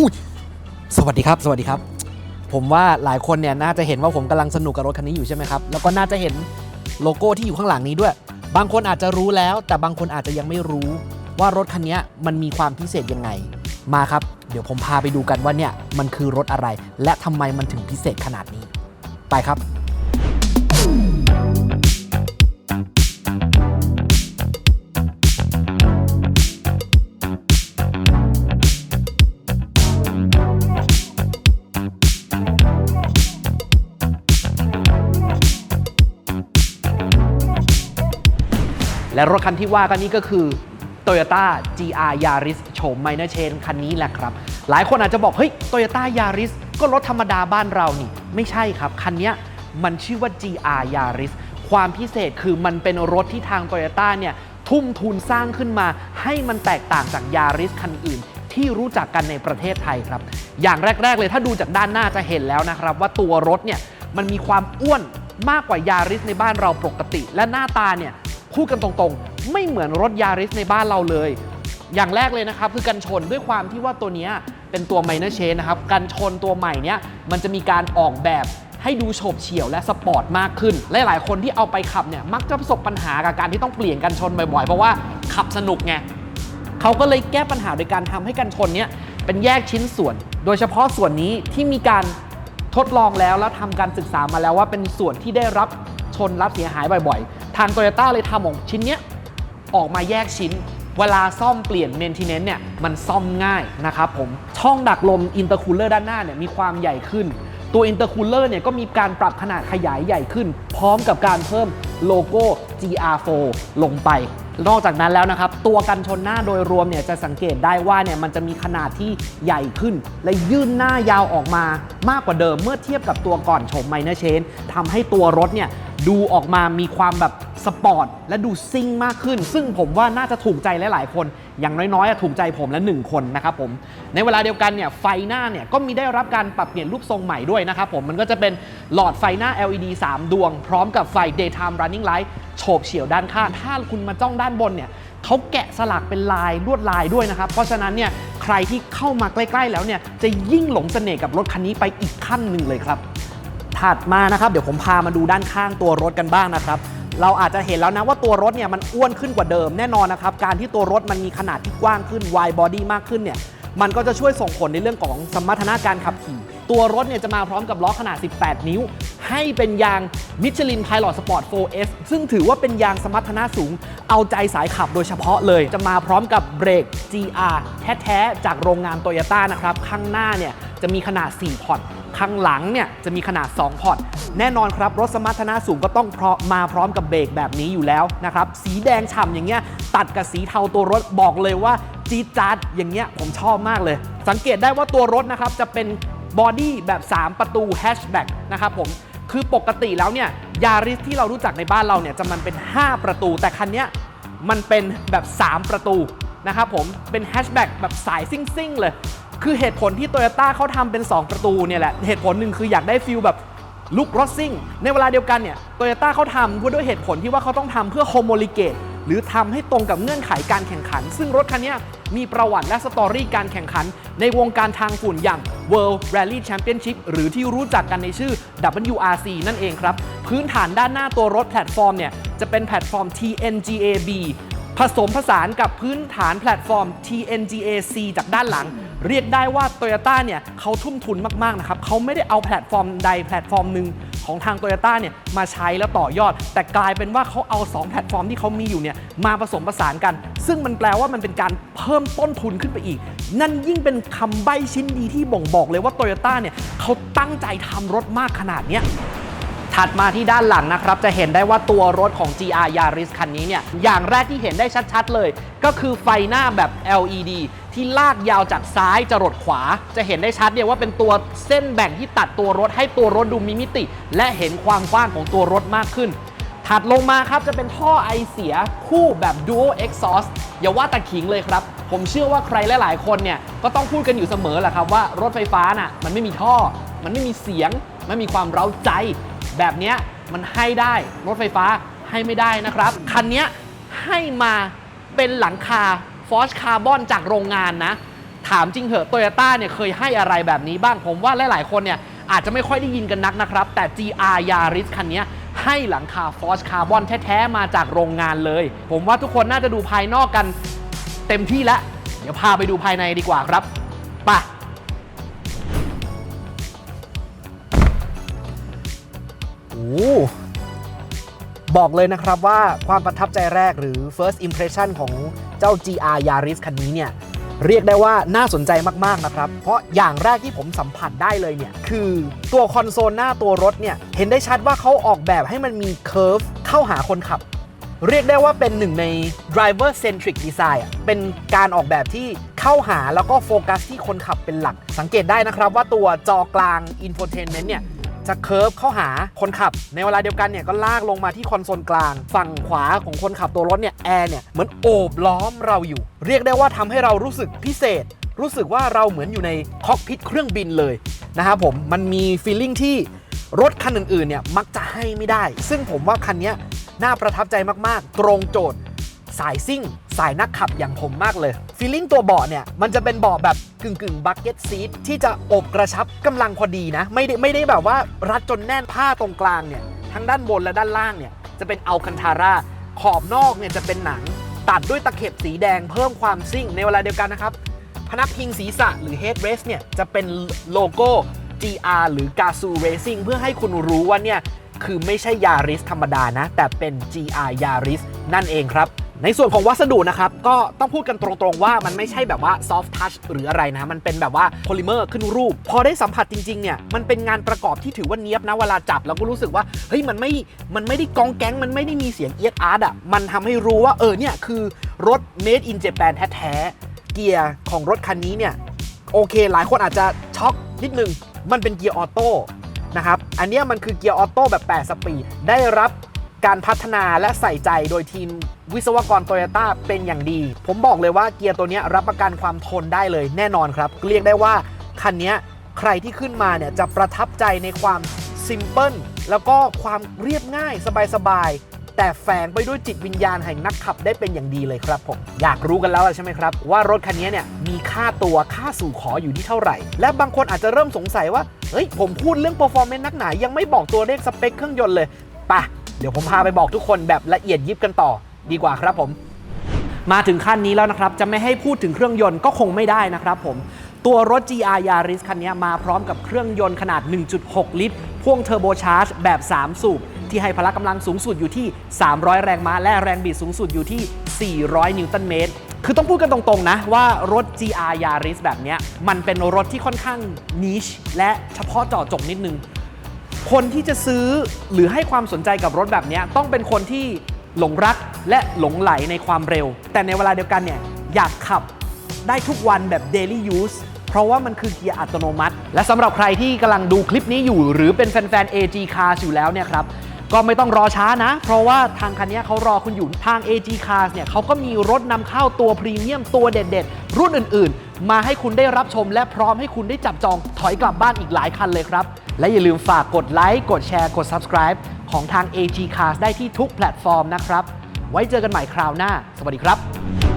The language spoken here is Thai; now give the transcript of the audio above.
อุ้ยสวัสดีครับ สวัสดีครับ ผมว่าหลายคนเนี่ยน่าจะเห็นว่าผมกำลังสนุกกับรถคันนี้อยู่ใช่ไหมครับ แล้วก็น่าจะเห็นโลโก้ที่อยู่ข้างหลังนี้ด้วย บางคนอาจจะรู้แล้ว แต่บางคนอาจจะยังไม่รู้ว่ารถคันนี้มันมีความพิเศษยังไง มาครับ เดี๋ยวผมพาไปดูกันว่าเนี่ยมันคือรถอะไร และทำไมมันถึงพิเศษขนาดนี้ ไปครับ และรถคันที่ว่ากันนี้ก็คือ Toyota GR Yaris โฉม Minor Change คันนี้แหละครับ หลายคนอาจจะบอก เฮ้ย Toyota Yaris ก็รถธรรมดาบ้านเรานี่ ไม่ใช่ครับ คันนี้มันชื่อว่า GR Yaris ความพิเศษคือมันเป็นรถที่ทาง Toyota เนี่ย ทุ่มทุนสร้างขึ้นมา ให้มันแตกต่างจาก Yaris คันอื่น ที่รู้จักกันในประเทศไทยครับ อย่างแรก ๆ เลยถ้าดูจากด้านหน้าจะเห็นแล้วนะครับ ว่าตัวรถเนี่ยมันมีความอ้วนมากกว่ายาริสในบ้านเราปกติ และหน้าตาเนี่ย พูดกันตรงๆ ไม่เหมือนรถยาริสในบ้านเราเลย อย่างแรกเลยนะครับ คือกันชนด้วยความที่ว่าตัวนี้เป็นตัว minor change นะครับ กันชนตัวใหม่เนี้ยมันจะมีการออกแบบให้ดูโฉบเฉี่ยวและสปอร์ตมากขึ้นและหลายคนที่เอาไปขับเนี่ยมักจะประสบปัญหากับการที่ต้องเปลี่ยนกันชนบ่อยๆ เพราะว่าขับสนุกไงเขาก็เลยแก้ปัญหาโดยการทำให้กันชนเนี้ยเป็นแยกชิ้นส่วน โดยเฉพาะส่วนนี้ที่มีการทดลองแล้วแล้วทำการศึกษามาแล้วว่าเป็นส่วนที่ได้รับชนรับเสียหายบ่อยๆางโตโยต้าเลยทำของชิ้นเนี้ยออกมาแยกชิ้น เวลาซ่อมเปลี่ยนเมนเทนเนนเนี่ยมันซ่อมง่ายนะครับผมช่องดักลมอินเตอร์คูลเลอร์ด้านหน้าเนี่ยมีความใหญ่ขึ้น ตัวอินเตอร์คูลเลอร์เนี่ยก็มีการปรับขนาดขยายใหญ่ขึ้น พร้อมกับการเพิ่มโลโก้ GR4 ลงไปนอกจากนั้นแล้วนะครับ ตัวกันชนหน้าโดยรวมเนี่ยจะสังเกตได้ว่าเนี่ยมันจะมีขนาดที่ใหญ่ขึ้น และยื่นหน้ายาวออกมามากกว่าเดิมเมื่อเทียบกับตัวก่อนโฉมไมเนอร์เชนทำให้ตัวรถเนี่ยดูออกมามีความแบบ สปอร์ตและดูซิ่งมากขึ้น ซึ่งผมว่าน่าจะถูกใจหลาย ๆ คน อย่างน้อยๆถูกใจผมและ 1 คนนะครับผม ในเวลาเดียวกันเนี่ยไฟหน้าเนี่ยก็มีได้รับการปรับเปลี่ยนรูปทรงใหม่ด้วยนะครับผม มันก็จะเป็นหลอดไฟหน้า LED 3 ดวง พร้อมกับไฟ daytime running light โฉบเฉี่ยวด้านข้าง ถ้าคุณมาจ้องด้านบนเนี่ยเขาแกะสลักเป็นลายลวดลายด้วยนะครับ เพราะฉะนั้นเนี่ยใครที่เข้ามาใกล้ ๆ แล้วเนี่ยจะยิ่งหลงเสน่ห์กับรถคันนี้ไปอีกขั้นหนึ่งเลยครับ ถัดมานะครับเดี๋ยวผมพามาดูด้านข้างตัวรถกันบ้างนะครับเราอาจจะเห็นแล้วนะว่าตัวรถเนี่ยมันอ้วนขึ้นกว่าเดิมแน่นอนนะครับการที่ตัวรถมันมีขนาดที่กว้างขึ้น wide body มากขึ้นเนี่ยมันก็จะช่วยส่งผลในเรื่องของสมรรถนะการขับขี่ ตัวรถเนี่ยจะมาพร้อมกับล้อขนาด 18 นิ้ว ให้เป็นยาง Michelin Pilot Sport 4S ซึ่งถือว่าเป็นยางสมรรถนะสูง เอาใจสายขับโดยเฉพาะเลย จะมาพร้อมกับเบรก GR แท้ ๆ จากโรงงานโตโยต้านะครับ ข้างหน้าเนี่ยจะมีขนาด 4 พอร์ต ข้างหลังเนี่ยจะมีขนาด 2 พอร์ต แน่นอนครับรถสมรรถนะสูงก็ต้องพมาพร้อมกับเบรกแบบนี้อยู่แล้วนะครับ สีแดงฉ่ำอย่างเงี้ยตัดกับสีเทาตัวรถบอกเลยว่าจี๊ดจ๊าดอย่างเงี้ยผมชอบมากเลย สังเกตได้ว่าตัวรถนะครับจะเป็นบอดี้แบบ 3 ประตูแฮชแบ็กนะครับผมคือปกติแล้วเนี่ยยาริสที่เรารู้จักในบ้านเราเนี่ยจะมันเป็น 5 ประตู แต่คันเนี้ยมันเป็นแบบ 3 ประตูนะครับผมเป็นแฮชแบ็กแบบสายซิ่งๆเลย คือเหตุผลที่โตโยต้าเขาทำเป็น 2 ประตูเนี่ยแหละ เหตุผลหนึ่งคืออยากได้ฟิลแบบลุกรถซิ่ง ในเวลาเดียวกันเนี่ยโตโยต้าเขาทำเพื่อด้วยเหตุผลที่ว่าเขาต้องทำเพื่อโฮโมลิเกตหรือทำให้ตรงกับเงื่อนไขการแข่งขัน ซึ่งรถคันนี้มีประวัติและสตอรี่การแข่งขัน ในวงการทางฝุ่นอย่าง World Rally Championship หรือที่รู้จักกันในชื่อ WRC นั่นเองครับ พื้นฐานด้านหน้าตัวรถแพลตฟอร์มเนี่ยจะเป็นแพลตฟอร์ม TNGA-B ผสมผสานกับพื้นฐานแพลตฟอร์ม TNGA-C จากด้านหลัง เรียกได้ว่า t o y ยต้เนี่ยเขาทุ่มทุนมากๆนะครับเขาไม่ได้เอาแพลตฟอร์มใดแพลตฟอร์มหนึ่งของทาง t o y ยต้เนี่ยมาใช้แล้วต่อยอด แต่กลายเป็นว่าเขาเอา 2 แพลตฟอร์มที่เขามีอยู่เนี่ยมาผสมผสานกัน ซึ่งมันแปลว่ามันเป็นการเพิ่มต้นทุนขึ้นไปอีก นั่นยิ่งเป็นคำใบ้ชิ้นดีที่บ่งบอกเลยว่า t o y ยต้เนี่ยเขาตั้งใจทำรถมากขนาดเนี้ยถัดมาที่ด้านหลังนะครับ จะเห็นได้ว่าตัวรถของ GR Yaris คันนี้เนี่ย อย่างแรกที่เห็นได้ชัดๆเลย ก็คือไฟหน้าแบบ LED ที่ลากยาวจากซ้ายจรดขวา จะเห็นได้ชัดเนี่ยว่าเป็นตัวเส้นแบ่งที่ตัดตัวรถให้ตัวรถดูมีมิติ และเห็นความกว้างของตัวรถมากขึ้น ถัดลงมาครับจะเป็นท่อไอเสียคู่แบบ Dual Exhaust อย่าว่าต่ขิงเลยครับ ผมเชื่อว่าใครหลาย ๆ คนเนี่ยก็ต้องพูดกันอยู่เสมอแหละครับว่ารถไฟฟ้าน่ะมันไม่มีท่อ มันไม่มีเสียงไม่มีความเร้าใจ แบบนี้มันให้ได้รถไฟฟ้าให้ไม่ได้นะครับคันนี้ให้มาเป็นหลังคา ฟอสคาร์บอนจากโรงงานนะ ถามจริงเหอะโตโยต้าเนี่ยเคยให้อะไรแบบนี้บ้างผมว่าหลายๆคนเนี่ยอาจจะไม่ค่อยได้ยินกันนักนะครับ แต่ GR Yaris คันนี้ให้หลังคาฟอสคาร์บอนแท้ ๆ มาจากโรงงานเลย ผมว่าทุกคนน่าจะดูภายนอกกันเต็มที่แล้ว เดี๋ยวพาไปดูภายในดีกว่าครับ ไป บอกเลยนะครับว่าความประทับใจแรกหรือ first impression ของเจ้า GR Yaris คันนี้เนี่ยเรียกได้ว่าน่าสนใจมาก ๆ นะครับ เพราะอย่างแรกที่ผมสัมผัสได้เลยเนี่ย คือตัวคอนโซลหน้าตัวรถเนี่ย เห็นได้ชัดว่าเขาออกแบบให้มันมีเค r v e เข้าหาคนขับ เรียกได้ว่าเป็นหนึ่งใน driver centric design เป็นการออกแบบที่เข้าหาแล้วก็โฟกัสที่คนขับเป็นหลัก สังเกตได้นะครับว่าตัวจอกลาง infotainment เนี่ย จะเคิร์ฟเข้าหาคนขับ ในเวลาเดียวกันเนี่ยก็ลากลงมาที่คอนโซลกลาง ฝั่งขวาของคนขับตัวรถเนี่ยแอร์เนี่ยเหมือนโอบล้อมเราอยู่ เรียกได้ว่าทำให้เรารู้สึกพิเศษ รู้สึกว่าเราเหมือนอยู่ในคอกพิทเครื่องบินเลยนะครับผมมันมีฟีลลิ่งที่รถคันอื่นๆเนี่ยมักจะให้ไม่ได้ ซึ่งผมว่าคันนี้น่าประทับใจมากๆ ตรงโจทย์ สายซิ่ง สายนักขับอย่างผมมากเลยฟีลลิ่งตัวเบาะเนี่ยมันจะเป็นเบาะแบบ กึ่งกึ่งบักเก็ตซีทที่จะอบกระชับกำลังพอดีนะ ไม่ได้ไม่ได้แบบว่ารัดจนแน่นผ้าตรงกลางเนี่ยทั้งด้านบนและด้านล่างเนี่ยจะเป็นอัลคันทาร่าขอบนอกเนี่ยจะเป็นหนัง ตัดด้วยตะเข็บสีแดงเพิ่มความซิ่งในเวลาเดียวกันนะครับ พนักพิงศีรษะหรือ headrest เนี่ยจะเป็นโลโก้ GR หรือ Gazoo Racing เพื่อให้คุณรู้ว่าเนี่ยคือไม่ใช่ Yaris ธรรมดานะ แต่เป็น GR Yaris นั่นเองครับ ในส่วนของวัสดุนะครับก็ต้องพูดกันตรงๆว่ามันไม่ใช่แบบว่า soft touch หรืออะไรนะมันเป็นแบบว่าโพลิเมอร์ขึ้นรูป พอได้สัมผัสจริงๆเนี่ยมันเป็นงานประกอบที่ถือว่าเนี้ยบนะเวลาจับแล้วก็รู้สึกว่าเฮ้ยมันไม่มันไม่ได้กองแก๊งมันไม่ได้มีเสียงเอียดอาร์ตอะมันทำให้รู้ว่าเออเนี่ยคือรถ made in Japan แท้ๆเกียร์ของรถคันนี้เนี่ยโอเค หลายคนอาจจะช็อกนิดนึงมันเป็นเกียร์ออโต้นะครับอันเนี้ยมันคือเกียร์ออโต้แบบ 8 สปีดได้รับ การพัฒนาและใส่ใจโดยทีมวิศวกรโตโยต้าเป็นอย่างดี ผมบอกเลยว่าเกียร์ตัวนี้รับประกันความทนได้เลยแน่นอนครับ เรียกได้ว่าคันนี้ใครที่ขึ้นมาเนี่ยจะประทับใจในความซิมเพิลแล้วก็ความเรียบง่ายสบายๆ แต่แฝงไปด้วยจิตวิญญาณแห่งนักขับได้เป็นอย่างดีเลยครับผม อยากรู้กันแล้วใช่ไหมครับ ว่ารถคันนี้เนี่ยมีค่าตัวค่าสู่ขออยู่ที่เท่าไหร่ และบางคนอาจจะเริ่มสงสัยว่าเฮ้ยผมพูดเรื่อง performance นักหนายังไม่บอกตัวเลขสเปคเครื่องยนต์เลยปะ เดี๋ยวผมพาไปบอกทุกคนแบบละเอียดยิบกันต่อดีกว่าครับผม มาถึงขั้นนี้แล้วนะครับ จะไม่ให้พูดถึงเครื่องยนต์ก็คงไม่ได้นะครับผมตัวรถ GR Yaris คันนี้มาพร้อมกับเครื่องยนต์ขนาด 1.6 ลิตร พ่วงเทอร์โบชาร์จแบบ 3 สูบ ที่ให้พละกำลังสูงสุดอยู่ที่ 300 แรงม้า และแรงบิดสูงสุดอยู่ที่ 400 นิวตันเมตร คือต้องพูดกันตรงๆนะว่ารถ GR Yaris แบบนี้มันเป็นรถที่ค่อนข้างนิชและเฉพาะเจาะจงนิดนึง คนที่จะซื้อหรือให้ความสนใจกับรถแบบนี้ต้องเป็นคนที่หลงรักและหลงไหลในความเร็ว แต่ในเวลาเดียวกันเนี่ยอยากขับได้ทุกวันแบบ daily use เพราะว่ามันคือเกียร์อัตโนมัติ และสำหรับใครที่กำลังดูคลิปนี้อยู่ หรือเป็นแฟนๆ AG Cars อยู่แล้วเนี่ยครับก็ไม่ต้องรอช้านะ เพราะว่าทางคันนี้เขารอคุณอยู่ทาง AG Cars เนี่ยเขาก็มีรถนำเข้าตัวพรีเมียมตัวเด็ดๆ รุ่นอื่นๆ มาให้คุณได้รับชม และพร้อมให้คุณได้จับจองถอยกลับบ้านอีกหลายคันเลยครับ และอย่าลืมฝากกดไลค์ กดแชร์ กด subscribe ของทาง AG Cars ได้ที่ทุกแพลตฟอร์มนะครับ ไว้เจอกันใหม่คราวหน้า สวัสดีครับ